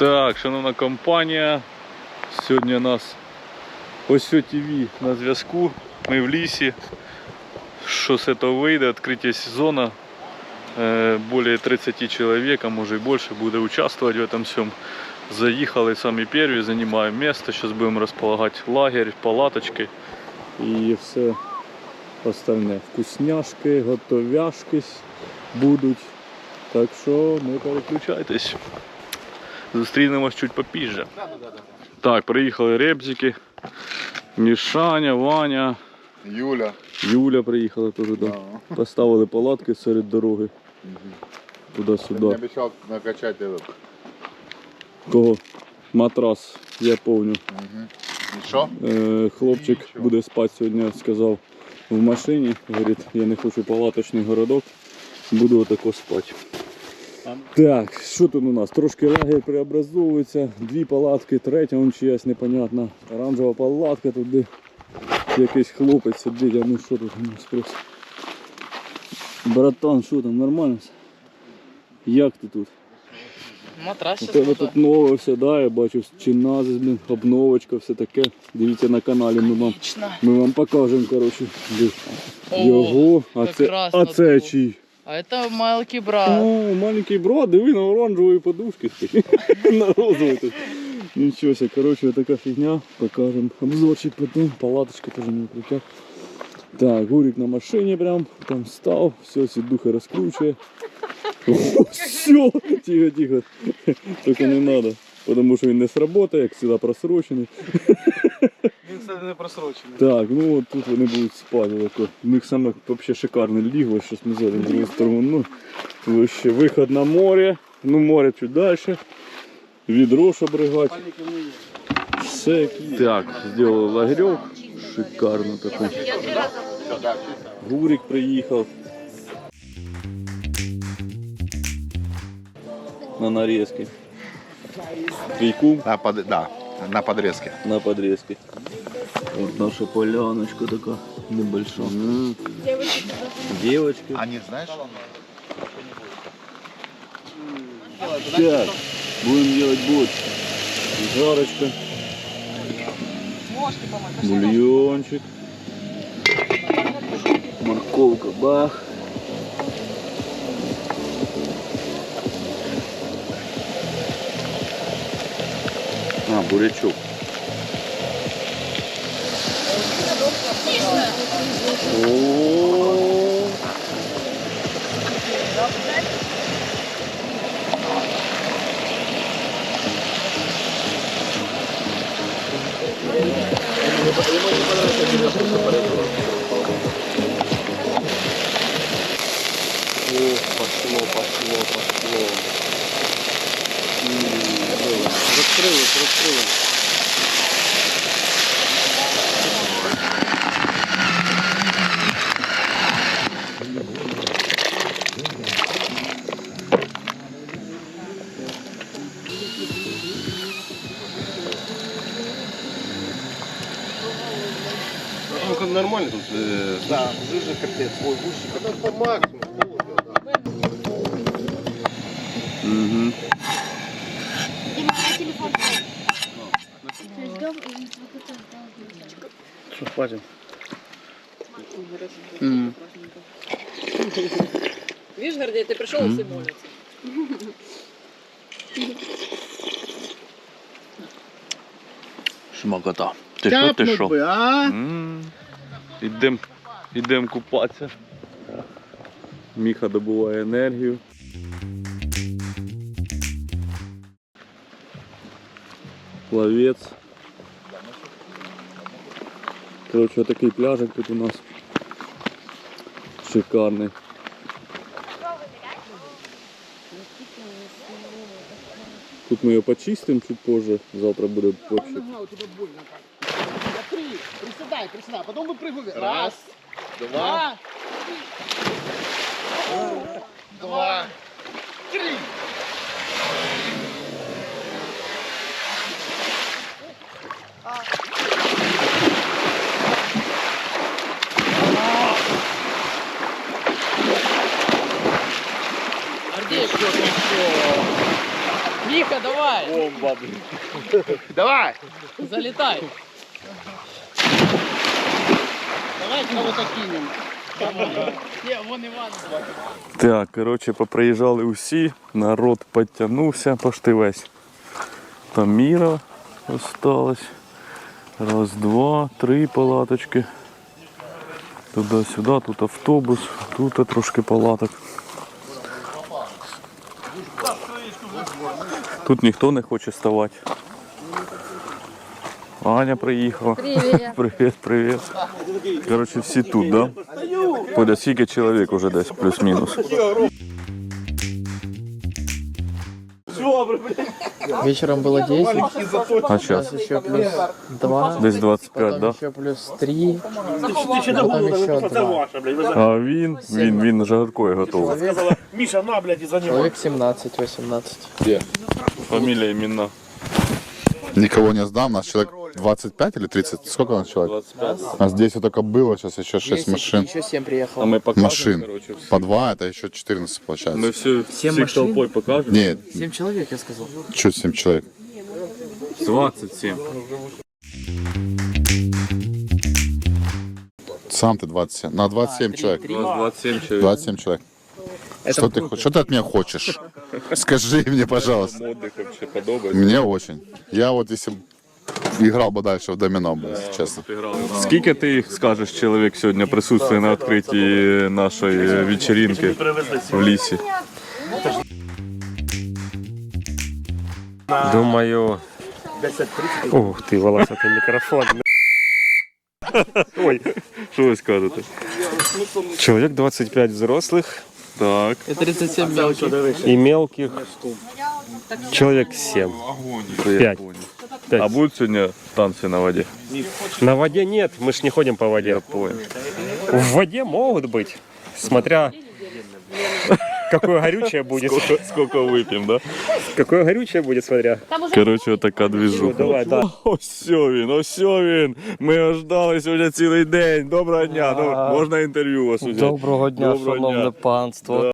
Так, шановна компанія. Сьогодні у нас ось ТВ на зв'язку. Ми в лісі. Що з цього вийде, відкриття сезону. Е, Более 30 человек, а може і більше, буде участвовать в этом всем. Заїхали самі перві, займаємо місце. Зараз будемо розполагати лагерь, палаточки і все остальне. Вкусняшки, готовяшки будуть. Так що не переключайтесь. Зустрінемось чуть попізже. Так, приїхали ребзики. Мішаня, Ваня, Юля. Юля приїхала теж. Да. Поставили палатки серед дороги. Туди-сюди. обещал накачать этот. Кого? Матрас, я помню. И что? Е, хлопчик Нічого. буде спати сьогодні, сказав в машині. Говорить, я не хочу палаточний городок, буду отако спати. Так, що тут у нас? Трошки лагерь преобразовується, дві палатки, третя он чиясь непонятна. Оранжева палатка туди. Якийсь хлопець сидить, а ну що тут у нас просто. Братан, що там, нормально? Як ти тут? Матрас У тебе тут нове все, да, я бачу чиназис, блін, обновочка, все таке. Дивіться на каналі, ми вам, ми вам покажемо, коротше. Його, а це, а це чий? А это маленький брат. О, маленький брат, диви на оранжевої подушки на розовій тут. Нічого себе, коротше, така фігня, покажемо. Обзорчик потім, палаточка теж не укриття. Так, Гурик на машині прям, там став, все, сідуха розкручує. Все, тихо, тихо. Тільки не треба. Тому що він не сработає, як завжди просрочений. Він кстати, не просрочений. Так, ну от тут вони будуть спати. Тако. У них саме вообще шикарне лігло, щось ми зараз з другої. Ну, вообще виход на море. Ну море чуть далі. Відро, щоб ригати. Все як є. Так, зробили лагерьок. Шикарно такий. Гурик приїхав. На нарезки. Твій кум На, под... да, на подрезке. на подрезке. Вот наша поляночка такая небольшая. М. Девочки. Они, знаешь, Так, будем делать бочки. Жарочка. Бульончик. Морковка, бах. Бурячок. О, пошло, пошло, пошло. Раскрылось, раскрылось. Ну, нормально тут. Э, да, жижа капец, ой, гуще. Это по максимуму. Угу. Что, хватит? Видишь, Гордей, ты пришел и все молятся. Шмакота. Ти що, ти що? би, а? М, Ідем, ідем купатися. Міха добуває енергію. Плавець. Коротше, такий пляжик тут у нас. Шикарний. Тут ми його почистимо чуть позже. Завтра буде вообще. Смотри, приседай, приседай, потом выпрыгивай. Раз, два, два, давай, Давай! залетай. Давайте кого-то кинем. Так, коротше, поприїжджали усі, народ підтягнувся почти весь. Там Міра осталась. Раз, два, три палаточки. Туди-сюди, тут автобус, тут трошки палаток. Тут ніхто не хоче ставати. Аня приїхала. Привет. Привіт, привіт. Коротше, всі тут, да? Подя, скільки чоловік уже десь, плюс-мінус. Вечером было 10, А сейчас еще плюс 2, Десь 25, потом да? еще плюс 3, потом еще 2. А він, він, він жаркою готовий. Человек 17-18. Фамілія, імена. Никого не сдам, нас человек 25 или 30? Сколько у нас человек? 25. Нас 10 только было, сейчас еще 6 10, машин. Еще 7 А приехало. ми покажемо, Машин. коротше, всі. По 2, это еще 14 получается. Ми всю, Сім всіх машин? толпою покажемо. Нет, 7 человек, я сказал. чуть 7 человек. 27. Сам ты 27. На 27 человек. У нас 27 чоловік. 27 человек. Что ты, хо- что ты от меня хочешь? Скажи мне, пожалуйста. Отдих вообще подобається. Мне очень. Я вот если б играл бы дальше в если честно. Скільки ти скажеш чоловік сьогодні присутствує на відкритті нашої вечеринки в лісі? Думаю. Ух ти, волосатий мікрофон. Ой, Що ви скажете? чоловік 25 взрослих Так. И 37 мелких. і мелких. Чоловік 7. Пять. А будуть сьогодні танці на воді? На воде нет, мы ж не ходим по воде. В воде могут быть, смотря какое горючее будет. Скільки вип'ємо, да? Какое горючее будет, смотря. Коротше, така двіжуха. Ну, давай, да. Ось він, ось він. Ми його ждали сьогодні цілий день. Доброго дня. Ну, можна інтерв'ю у вас взяти? Доброго дня, Доброго шановне дня. панство.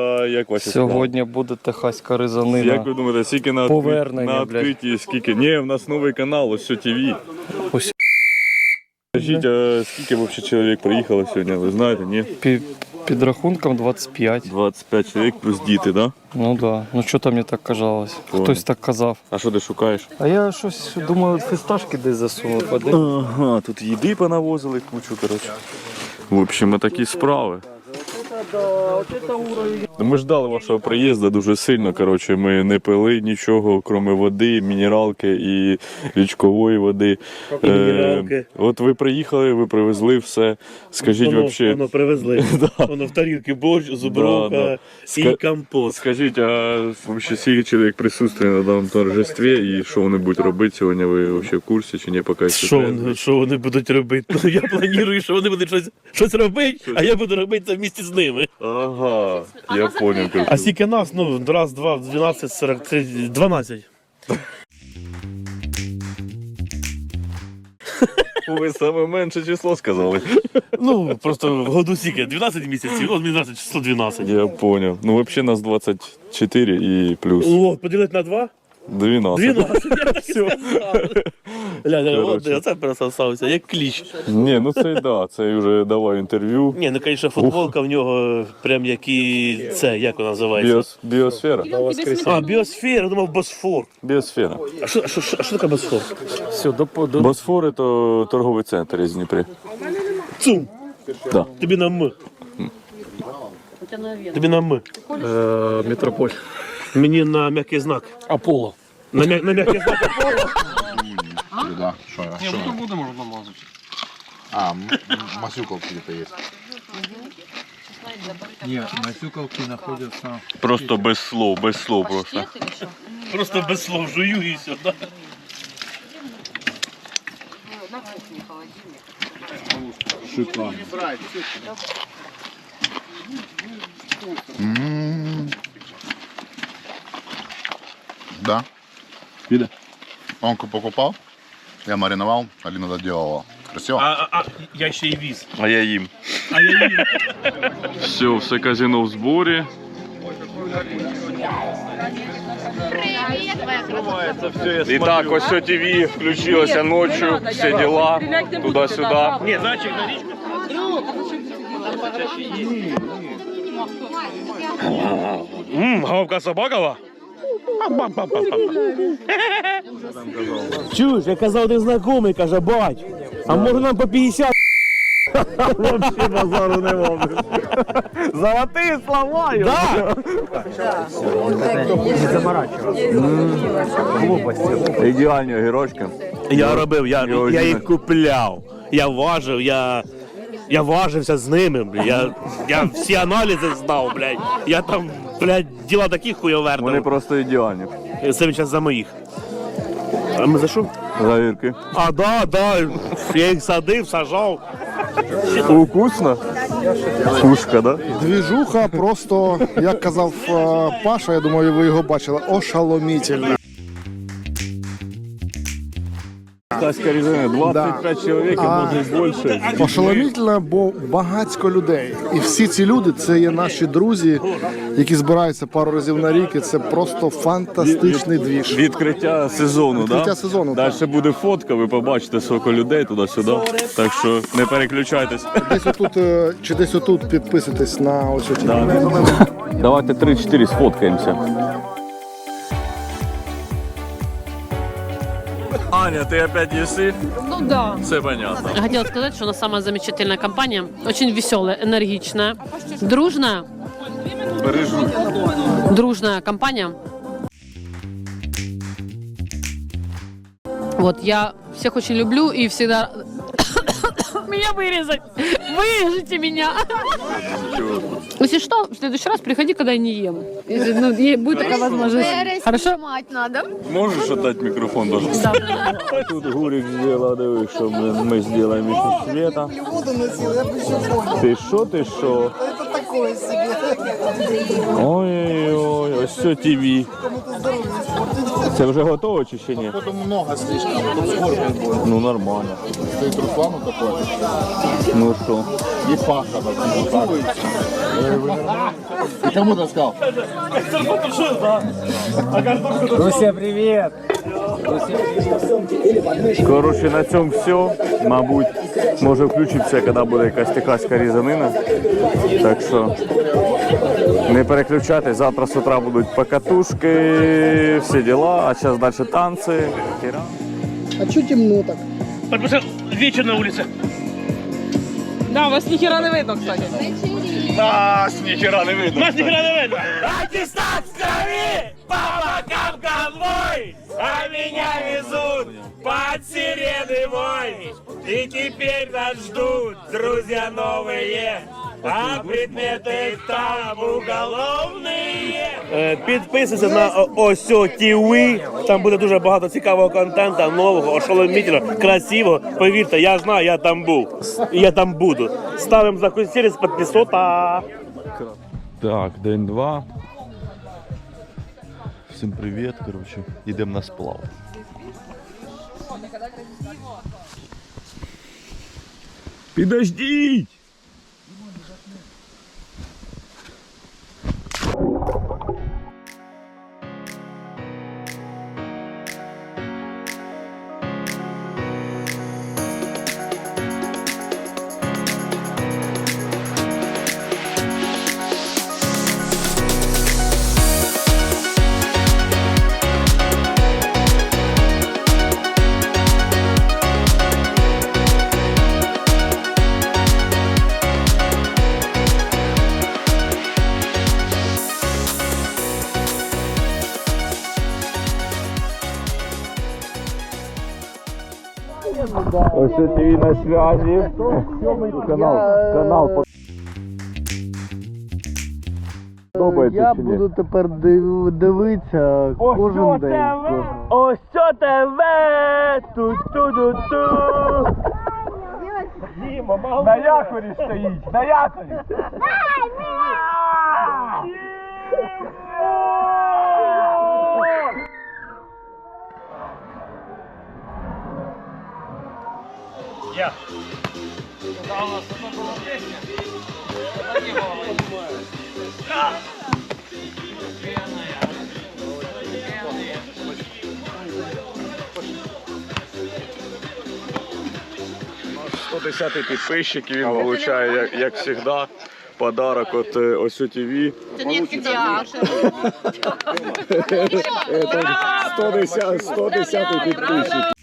А, як ваші справи? Сьогодні буде техаська ризанина. Як ви думаєте, скільки на, відкрит... Повернення, на блядь. відкритті, скільки? Ні, в нас новий канал, ось ТВ. Ось. Скажіть, а скільки взагалі чоловік приїхало сьогодні, ви знаєте, ні? Під, під рахунком 25. 25 чоловік плюс діти, да? Ну да. Ну що там мені так казалось? Хтось так казав. А що ти шукаєш? А я щось думаю, фісташки десь засунув. Ага, тут їди понавозили кучу, коротше. В общем, такі справи. Ми ждали вашого приїзду дуже сильно. Коротше, ми не пили нічого, крім води, мінералки і річкової води. Е, мінералки. от ви приїхали, ви привезли все. Скажіть Воно, вообще. воно привезли. Воно в тарілки борщ, зубровка Да, да. і Ска- компот. Скажіть, а вообще скільки чоловік присутствує на даному торжестві і що вони будуть робити сьогодні? Ви вообще в курсі чи ні? Поки Що вони, що вони будуть робити? Ну я планую, що вони будуть щось, щось робити, а я буду робити це вместе з ними. Ага, я понял. А скільки нас? Ну, раз, два, 12, 43, 12. Ви саме менше число сказали. Ну, просто в году скільки? 12 місяців, от 12, число 12. Я понял. Ну, вообще нас 24 и плюс О, поділити на 2? 12. 12, я так і сказав. Ля, от я це пересосався, як кліщ. Ні, ну це да, це вже давай інтерв'ю. Ні, ну, звісно, футболка в нього прям як і це, як вона називається? Біос, біосфера. А, біосфера, я думав, босфор. Біосфера. А що, а що, що таке босфор? Все, до, до, Босфор це торговий центр із Дніпрі. Цум. Да. Тобі на М. Тобі на М. е, метрополь. Мені на м'який знак. Аполло. На, м'я, на м'який знак. Да, что, а что? Не, будем уже намазать. А, м- м- масюков где-то есть. Просто без слов, без слов просто. Просто без слов жую і все. Да? М. Да. Вида. Он ку- покупал, я мариновал, Алина доделала. Красиво? А, а, а, я ще й віз. А я їм. А я їм. Все, все казино в зборі. І так, ось що ТВ включилося ночі, всі діла, туди-сюди. Ні, зайчик на річку. Ммм, гавка собакова. Чуєш, я казав один знайомий, каже, бать, а може нам по 50? Вообще базару не можеш. Золотые слова, да. Ідеальні огірочки. Я робив, я, я їх купляв. Я важив, я. Я важився з ними, блядь. Я, я всі аналізи знав, блядь. Я там, блядь, діла такі Вони хуйоверти. просто ідеальні. Це він зараз за моїх. А ми за що? Завірки. А, да, да. Я їх садив, сажав. Укусно? Пушка, да? Двіжуха просто, як казав е, Паша, я думаю, ви його бачили, ошаломітельна. Таська резина, 25 чоловік, а може і більше. Ошеломітельна, бо багатько людей. І всі ці люди це є наші друзі, які збираються пару разів на рік. І це просто фантастичний двіж. Відкриття сезону, Відкриття да? сезону, Далі буде фотка, ви побачите скільки людей туди-сюди. Так що не переключайтесь. Десь отут е, чи десь отут підписуйтесь на ось ці. Давайте 3-4 сфоткаємося. Аня, ты опять еси? Ну да. Все понятно. Хотела сказать, что она самая замечательная компания, очень веселая, энергичная, дружная, Бережу. дружная компания. Вот, я всех очень люблю и всегда... Меня вырезать! Вырежите меня! Если что, в следующий раз приходи, когда я не ем. Если, ну, е- будет такая возможность. Хорошо? надо. Можеш отдати мікрофон, пожалуйста? Тут Гурик зробив, диви, що ми, ми зробимо ще света. Ти що, ти що? Ой-ой-ой, ось все ТВ. Це вже готово чи ще ні? Потом много слишком, потом скорбен будет. Ну нормально. Стоит Руслану такой. Ну що? И так. Ты кому то сказал? Коротше, на цьому все. Мабуть, може включитися, коли буде якась техаська різанина. Так що не переключайтесь, завтра з утра будуть покатушки, всі діла, а зараз далі танці. А чого темно так? Потому что вечер на улице. Да, вас нихера не видно, кстати. Нас ніхера не видно. Нас нихера не видно. Аттестат в крови, по бокам конвой, а меня везут под сирены вой. И теперь нас ждут друзья новые, а предметы там уголовные. Підписуйся на Осьо ТВ, там буде дуже багато цікавого контенту, нового, ошеломітельного, красивого. Повірте, я знаю, я там був. І я там буду. Ставимо за через підписота. Так, день два. Всім привіт, коротше, йдемо на сплав. Підождіть! Ось ТВ на связі. Канал, канал Я буду тепер див- дивитися кожен день. Ось це ТВ! Ту-ту-ту-ту! На якорі стоїть! На якорі! Я. Наш 110 підписчик, він получає, як, як завжди, подарок от ось ТВ. Це не всегда. 110, 110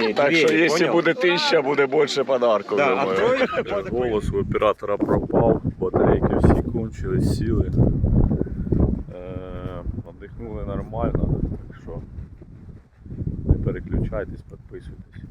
підписчик. Так що, якщо буде тисяча, буде більше подарків. Да, думаю. открой. Голос у оператора пропав, батарейки всі кончились, сіли. Е, нормально, так що не переключайтесь, підписуйтесь.